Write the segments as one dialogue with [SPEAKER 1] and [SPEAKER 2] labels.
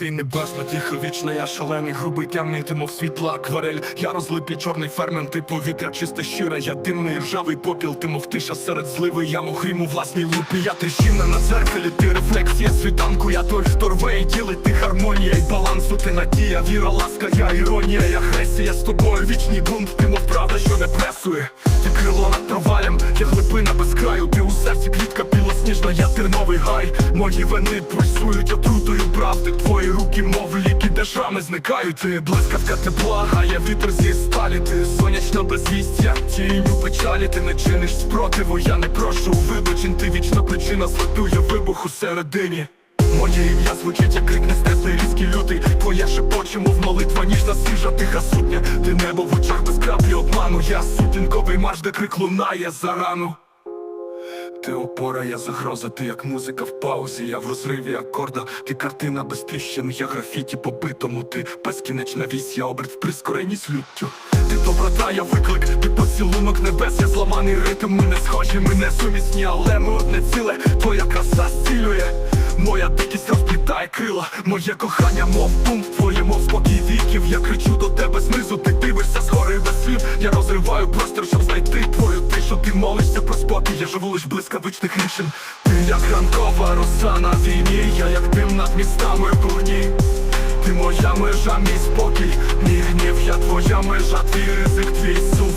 [SPEAKER 1] ти небесна, тихо вічна, я шалений, грубий тямний, ти мов світла акварель. Я розлитий чорний фермент, ти повітря чисте щире, я димний ржавий попіл, ти мов тиша серед зливи, я мов грім у власній лупі, я тріщина на дзеркалі, ти рефлексія світанку, я той, хто рве і ділить ти гармонія і балансу, ти надія, віра, ласка, я іронія, я агресія з тобою, вічний бунт, ти мов правда, що не пресує. Ти крило терновий. Мої вени пульсують отрутою правди. Твої руки, мов ліки, де шрами зникають. Ти блискавка тепла, а я вітер зі сталі. Ти сонячно безвістя, тінь у печалі, ти не чиниш спротиву, я не прошу вибачень, ти вічна причина злетує вибуху середині. Моє ім'я звучить як крик нестеслий, різкий лютий Твоя шепоче, мов молитва, ніжна свіжа, тиха сутня Ти небо в очах без краплі обману Я сутінковий марш, де крик лунає за рану ти опора, я загроза, ти як музика в паузі, я в розриві акорда, ти картина без тріщин, я графіті по битому, ти безкінечна вісь, я оберт в прискоренні з люттю. Ти доброта, я виклик, ти поцілунок небес, я зламаний ритм, ми не схожі, ми не сумісні, але ми одне ціле, твоя краса зцілює. Моя дикість розплітає крила, моє кохання, мов бум, твоє мов спокій віків. Я кричу до тебе знизу, ти дивишся згори без слів. Я розриваю простір, щоб знайти твою тишу. Ти молишся спокій, я живу лиш блискавичних рішень. Ти як ранкова роса на війні, я як дим над містами вогні. Ти моя межа, мій спокій, мій гнів, я твоя межа, твій ризик, твій сув.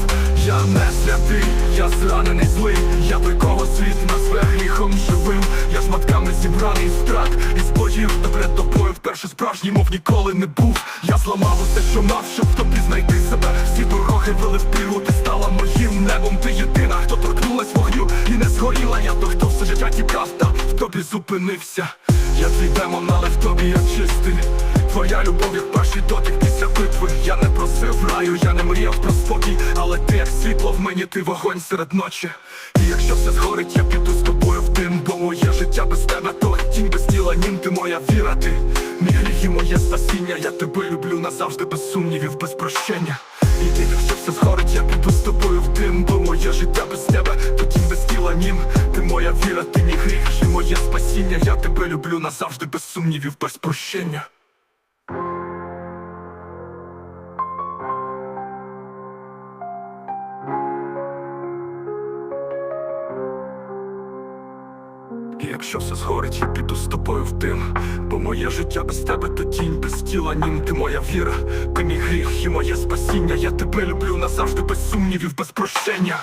[SPEAKER 1] Я не святий, я зранений злий, я той кого світ назве гріхом живим. Я шматками зібраний з і збоїв та перед тобою вперше справжній, мов ніколи не був. Я зламав усе, що мав, щоб тобі знайти зупинився. Я твій демон, але в тобі я чистий. Твоя любов, як перший дотик після битви. Я не просив раю, я не мріяв про спокій. Але ти як світло в мені, ти вогонь серед ночі. І якщо все згорить, я піду з тобою в дим Бо моє життя без тебе, то тінь без тіла, нім ти моя віра, ти Мій гріх і моє спасіння, я тебе люблю назавжди, без сумнівів, без прощення. І ти, якщо все згорить, я піду з тобою в дим Бо моє життя без тебе, назавжди, без сумнівів, без прощення. Якщо все згорить, я піду з тобою в дим Бо моє життя без тебе то тінь, без тіла нім Ти моя віра, ти мій гріх і моє спасіння. Я тебе люблю назавжди без сумнівів, без прощення